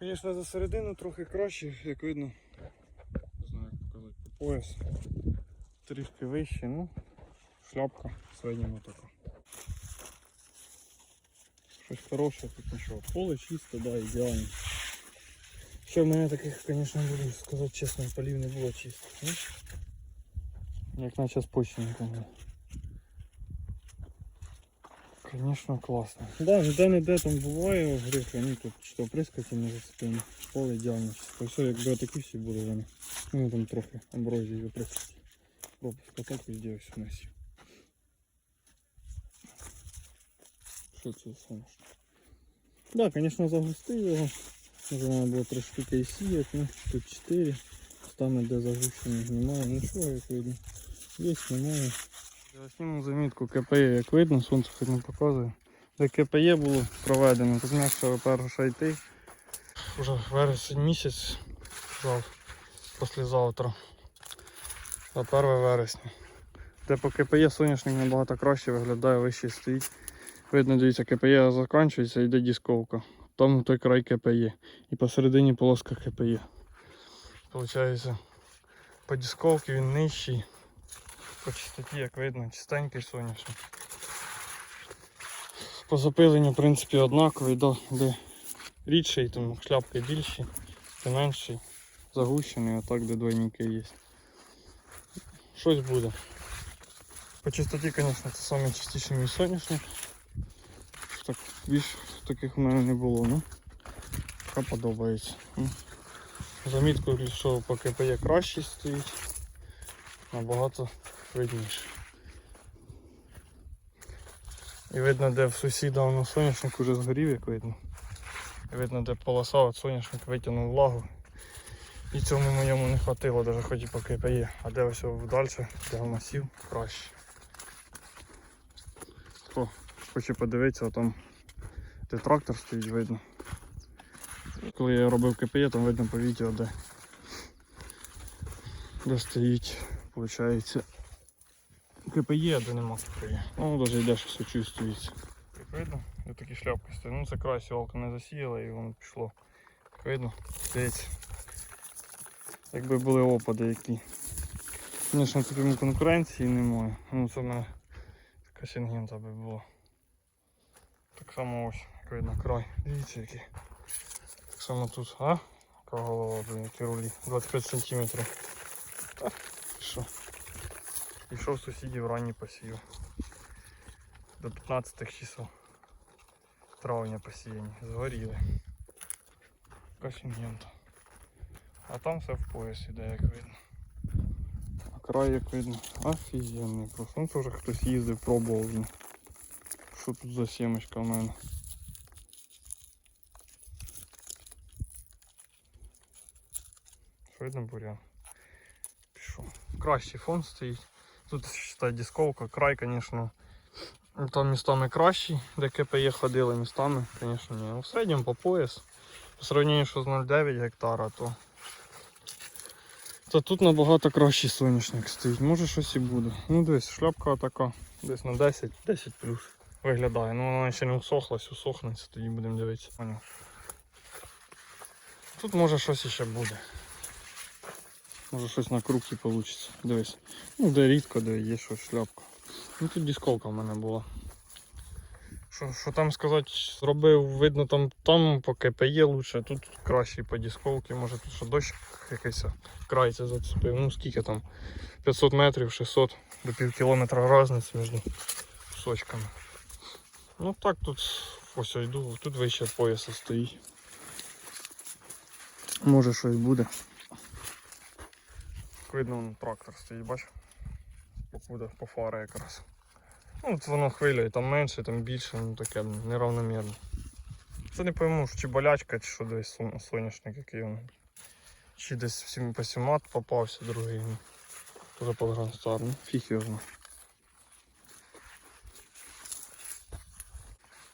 Звісно, за середину трохи краще, як видно. Не знаю, як показати по пояс. Трішки вище, ну, шляпка в середньому така. Щось хороше тут нічого. Поле чисто, да, ідеально. Що в мене таких, звісно, буду сказати чесно, полів не було чисто. Ну, як наче спочинку. Звісно, класно. Да, ніде не де там буває грифи, ну тут що прискати не зацепимо. Поле ідеально чисто. Все, якби такі всі були вони. Ну там трохи амброзії виприскати. Пропуск так везде все носив. Що це сонячно? Да, звісно, загустив його. Може треба було три штуки і сіяти, ну тут чотири. Там де загущених немає, ну що як видно. Є, немає. Я зніму замітку КПЄ, як видно, сонце хоч не показує. Де КПЄ було проведено, тут м'якше перше йти. Уже вересень місяць, зав, післязавтра. Та 1 вересня. Де по КПЄ соняшник набагато краще виглядає, вище стоїть. Видно, дивіться, КПЄ закінчується, йде дисковка. Там той край КПЄ. І посередині полоска КПЄ. Получається, по дисковці він нижчий. По чистоті, як видно, чистенький соняшник. По запиленню, в принципі, однаковий, де рідший, там шляпки більші, де менший, загущений, а так де двойники є. Щось буде. По чистоті, звісно, це найчистіший мій соняшник. Так, більш таких у мене не було, ну. Така подобається. Ну, Замітку, що по КПЄ краще стоїть. Набагато видніше. І видно, де в сусіда воно соняшник уже згорів, як видно. І видно, де полоса, от соняшник витягнув влагу. І цьому моєму не хватило, навіть хоч і по КПЄ. А де ось вдальше, де масів краще. Хто хоче подивитися, там де трактор стоїть, видно. Коли я робив КПЄ, там видно по відео, де, де стоїть, виходить, КПЄ, а де нема КПЄ. Ну, навіть йде, що сочувствується. Як видно, де такі шляпки стоять. Ну це край сівалка не засіяла і воно пішло. Як видно, здається. Якби були опади які. Звісно, тут йому конкуренції немає. Ну це в мене така сінгента би була. Так само ось, як видно, край. Дивіться який. Так само тут, а? Яка голова, блін, які рулі. 25 см. Так, що? Пішов сусідів ранній посів. До 15 чисел травня посіяні. Згоріли. Кашінгента. А там все в пояс іде, як видно. А край, як видно, офігенний просто. Ну це вже хтось їздив, пробував. він. Що тут за сімочка в мене? Що видно бурян? Пішов. Кращий фон стоїть. Тут считай дисковка, край, звісно. Там містами кращий, де КПЄ ходили містами, звісно, ні. Ну, В середньому по пояс. По сравненню, що з 0,9 гектара, то, то тут набагато кращий соняшник стоїть. Може щось і буде. Ну десь шляпка така, десь на 10, 10 плюс виглядає. Ну вона ще не усохлась, усохнеться, тоді будемо дивитися. Тут може щось іще буде. Може щось на кругі вийде. Дивись. Ну де рідко, де є щось шляпка. Ну тут дисковка в мене була. Що, що там сказати, зробив, видно там там по КПЄ лучше, тут краще по дисковці, може тут що дощ якийсь крайця зацепив. Ну скільки там 500 метрів, 600 до пів кілометра різниці між сочками. Ну так тут ось йду, тут вище пояса стоїть. Може щось буде. Видно, вон трактор стоїть, бачиш? Покуда по фара якраз. Ну, от воно хвилює, там менше, там більше, ну таке неравномірно. Це не пойму, чи болячка, чи що десь сон- соняшник який він. Чи десь всім посімат попався другий. Тоже по Грандстар, ну фіг його.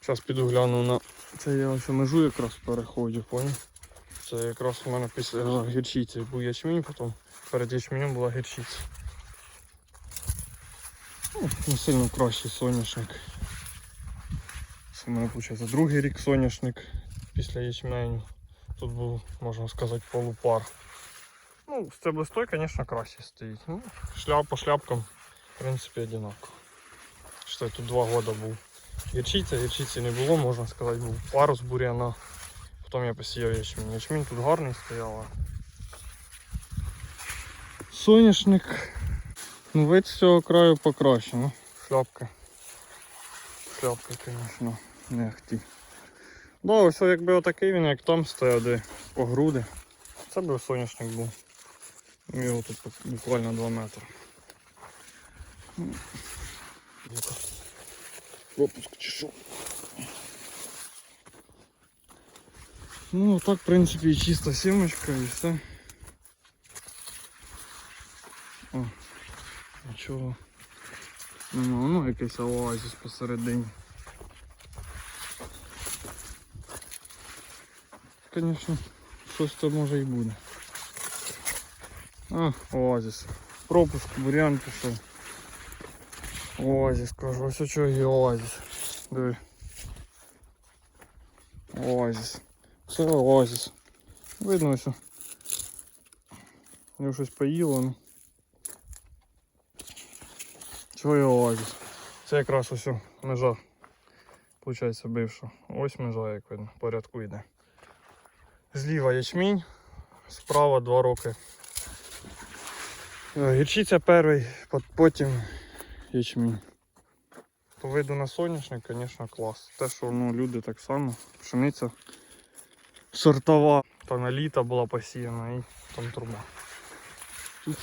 Зараз піду гляну на. Це я ось межу якраз переходжу, поняв? Це якраз у мене після гірчиці був ячмінь, потім перед ячменем була гірчиця. Ну, не сильно кращий соняшник. Це мене виходить другий рік соняшник після ячменю. Тут був, можна сказати, полупар. Ну, стеблостой, звісно, краще стоїть. Ну, шляп по шляпкам, в принципі, одинаково. Що тут два роки був. Гірчиця, гірчиці не було, можна сказати, був парус буряна. Потім я посіяв ячмінь. Ячмінь тут гарний стояв. Соняшник. Ну, вид з цього краю покраще, ну, шляпка. Шляпка, звісно, не ахті. Да, ось якби отакий він, як там стояв, де по груди. Це би соняшник був. Його тут буквально 2 метри. Пропуск чи що? Ну, так, в принципі, і чиста сімочка і все. Нічого. Нема, ну якийсь оазис посередині. Звісно, щось то може і буде. А, оазис. Пропуск, бурян пішов. Оазис, кажу, ось чого є оазис. Диви. Оазис. Це оазис. Видно, що. Його щось поїло, ну. Є оазис? Це якраз ось межа. Получається бивша. Ось межа, як видно, по рядку йде. Зліва ячмінь, справа 2 роки. Е, Гірчиця перший, потім ячмінь. По виду на соняшник, звісно, клас. Те, що ну, люди так само, пшениця сортова, та на літо була посіяна і там труба. Тут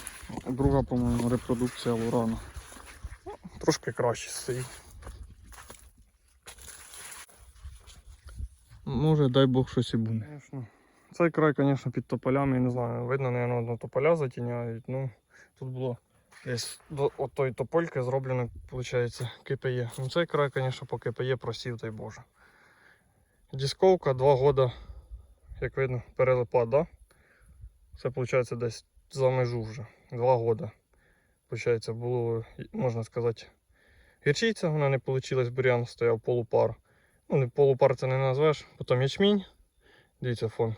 друга, по-моєму, репродукція лурана. Трошки краще стоїть. Може, дай Бог щось і буде. Звісно. Цей край, звісно, під тополями, я не знаю, видно, мабуть, тополя затіняють. Ну, тут було десь до от тої топольки зроблено, виходить, КПЄ. Ну цей край, звісно, по КПЄ просів, дай Боже. Дісковка, два роки, як видно, перелипа, да? Це виходить десь за межу вже. Два роки. Получається, було, можна сказати, гірчиця, вона не вийшла, бурян стояв полупар. Ну, не полупар це не назвеш, потім ячмінь. Дивіться фон.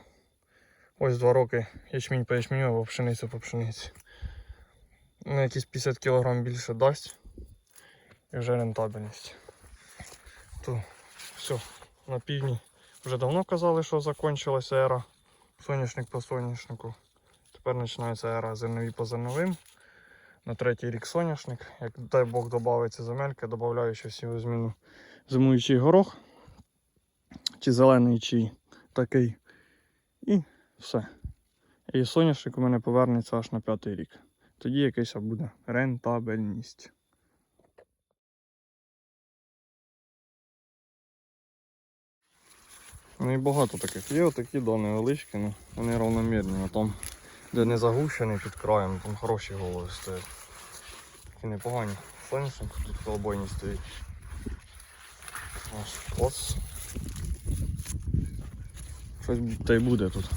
Ось два роки ячмінь по ячміню, або пшениця по пшениці. На якісь 50 кг більше дасть. І вже рентабельність. То все, на півдні вже давно казали, що закінчилася ера соняшник по соняшнику. Тепер починається ера зернові по зерновим. На третій рік соняшник. Як дай Бог додається земельки, додаю ще всю зміну зимуючий горох. Чи зелений, чи такий. І все. І соняшник у мене повернеться аж на п'ятий рік. Тоді якась буде рентабельність. Ну і багато таких. Є отакі да, невеличкі, ну вони равномірні. А там, де не загущений під краєм, там хороші голови стоять. Такі непогані. Соняшник тут колобойні стоїть. Ось. Щось та й буде тут.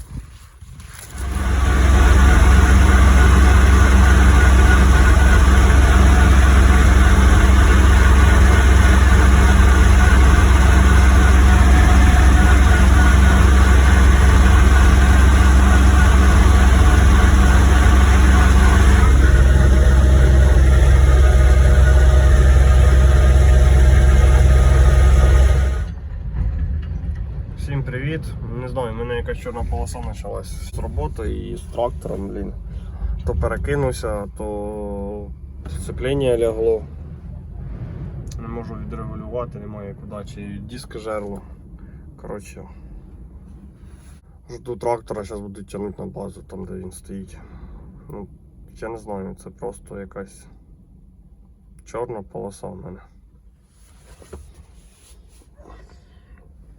Всім привіт. Не знаю, в мене якась чорна полоса почалась з роботи і з трактором, блін. То перекинувся, то сцепління лягло. Не можу відрегулювати, немає куди, чи диск жерло. Коротше. Жду трактора, зараз будуть тягнути на базу, там де він стоїть. Ну, я не знаю, це просто якась чорна полоса в мене.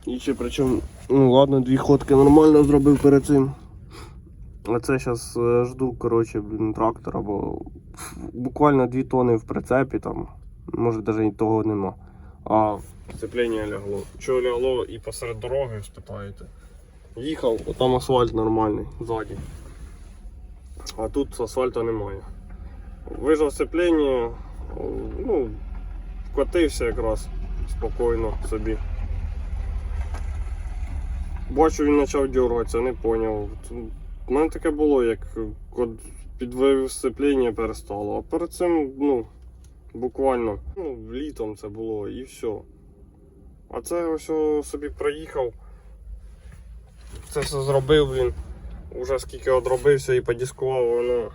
І ще причому, ну ладно, дві ходки нормально зробив перед цим. А це зараз жду, коротше, трактора, бо буквально 2 тони в прицепі там, може навіть і того нема. А сцепління лягло. Чого лягло і посеред дороги, спитаєте. Їхав, а там асфальт нормальний ззаді. А тут асфальту немає. Вижав сцепління, ну, вкотився якраз спокійно собі. Бачу, він почав дергатися, не зрозумів. У мене таке було, як от підвив сцепління перестало. А перед цим, ну, буквально, ну, літом це було і все. А це ось собі проїхав. Це все зробив він. Уже скільки одробився і подіскував, воно.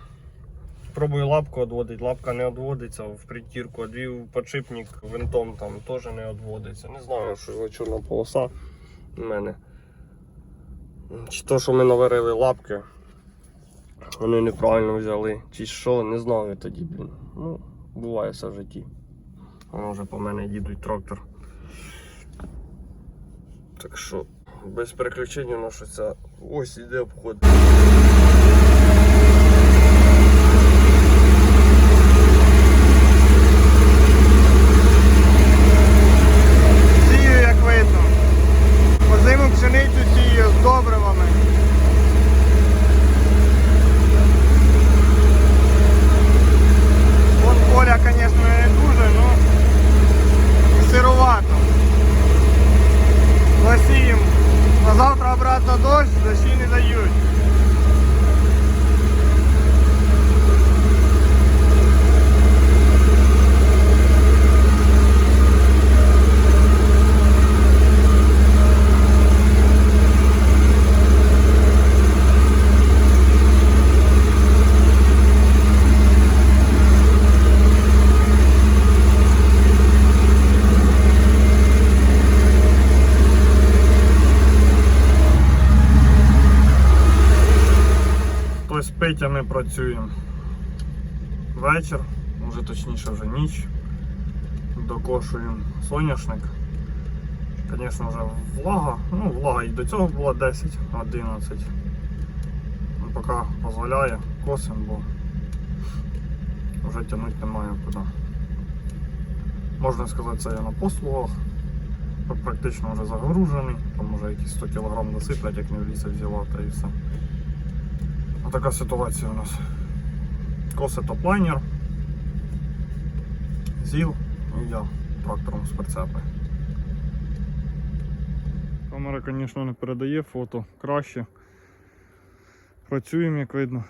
Пробую лапку відводить, лапка не відводиться в притірку, одвів подшипник винтом там теж не відводиться. Не знаю, що за чорна полоса в мене. Чи то, що ми наварили лапки, вони неправильно взяли, чи що, не знаю тоді, блін. Ну, буває все в житті. Воно вже по мене їдуть трактор. Так що, без переключень у нас ось іде обход. Сію, як видно. По зиму пшеницю сію з добривами. Вон поля, звісно, не дуже, ну і сировато. Засіємо. На завтра обратно дощ, дощі не дають. Хтось спить, а ми працюємо. Вечір, може точніше вже ніч. Докошуємо соняшник. Звісно, вже влага. Ну, влага і до цього була 10-11. Ну, поки дозволяє, косим, бо вже тягнути немає куди. Можна сказати, це я на послугах. Практично вже загружений, там вже якісь 100 кг насиплять, як не в лісі взяла, та і все. Така ситуація у нас. Коси топлайнер, ЗІЛ і я трактором з прицепи. Камера, звісно, не передає фото краще. Працюємо, як видно,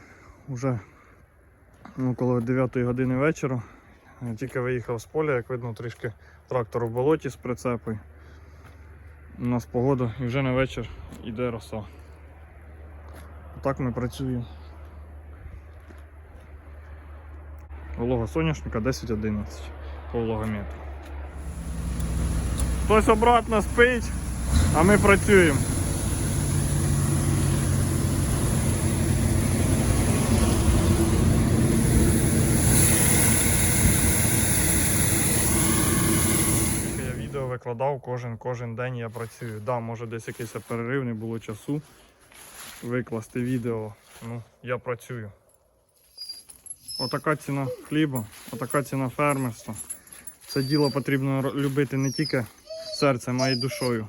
вже около 9 години вечора. Тільки виїхав з поля, як видно, трішки трактор в болоті з прицепою. У нас погода і вже на вечір йде роса. Так ми працюємо. Волога соняшника 10-11 по вологометру. Хтось обратно спить, а ми працюємо. Я відео викладав кожен, кожен день я працюю. Да, може десь якийсь перерив, не було часу викласти відео. Ну, я працюю. Отака ціна хліба, отака ціна фермерства. Це діло потрібно любити не тільки серцем, а й душою.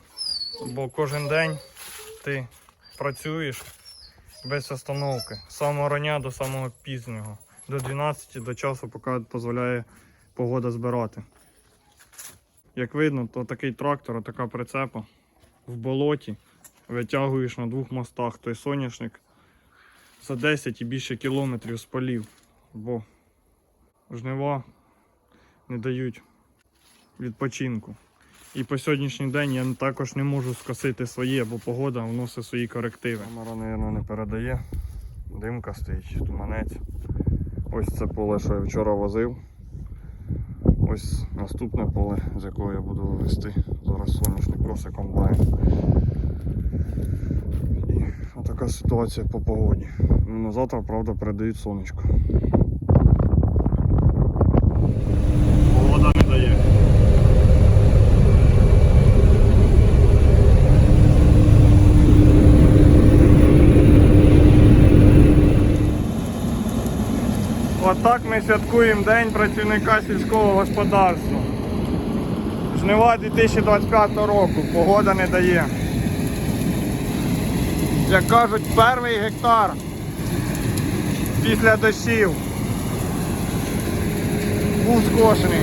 Бо кожен день ти працюєш без остановки. З самого рання до самого пізнього. До 12 до часу, поки дозволяє погода збирати. Як видно, то такий трактор, така прицепа в болоті витягуєш на двох мостах той соняшник за 10 і більше кілометрів з полів, бо жнива не дають відпочинку. І по сьогоднішній день я також не можу скосити своє, бо погода вносить свої корективи. Камера, мабуть, не передає. Димка стоїть, туманець. Ось це поле, що я вчора возив. Ось наступне поле, з якого я буду вести. Зараз соняшник коси комбайн. І така ситуація по погоді. Ну, на завтра, правда, передають сонечко. Погода не дає. Отак ми святкуємо День працівника сільського господарства. Жнива 2025 року. Погода не дає. Як кажуть, перший гектар після дощів був скошений.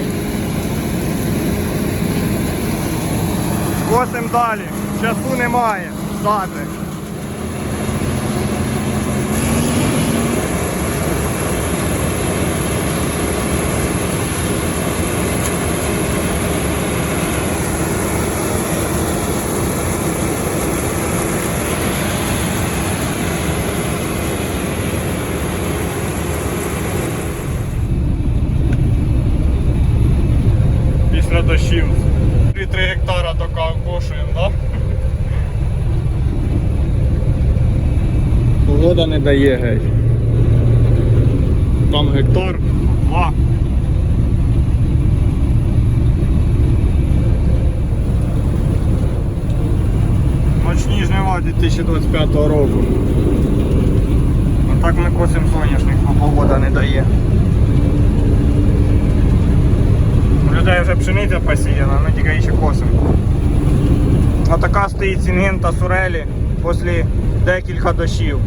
Косим далі, часу немає. здати. Після дощів. 3 гектара тока кошуємо, так? Погода не дає геть. Там гектар, два. Ночні жнива 2025 року. А так ми косимо соняшник, бо погода не дає. У людей вже пшениця посіяна, ми тільки ще косимо. А така стоїть сінгента сурелі після декілька дощів.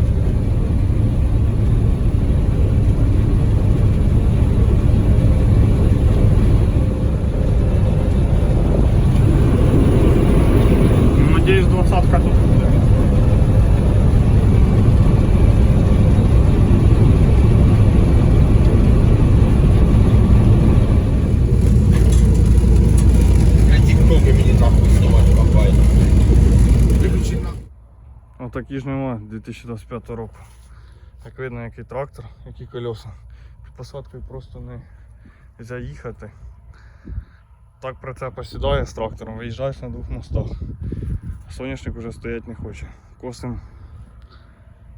Отакі жнива 2025 року. Як видно, який трактор, які колеса. Посадкою просто не заїхати. Так прицеп сідає з трактором, виїжджаєш на двох мостах. Соняшник вже стоять не хоче. Косим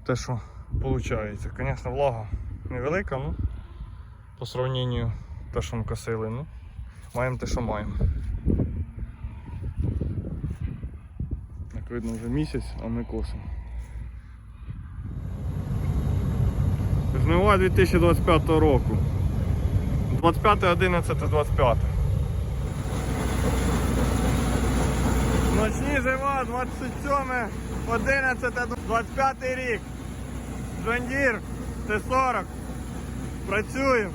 те, що виходить. Звісно, влага невелика, ну по сравненню те, що ми косили, ну, маємо те, що маємо. Як видно, вже місяць, а ми косимо. Жнива 2025 року. 25, 11, 25. Ночні жива, 27, 11, 25 рік. Жондір, Т-40. Працюємо.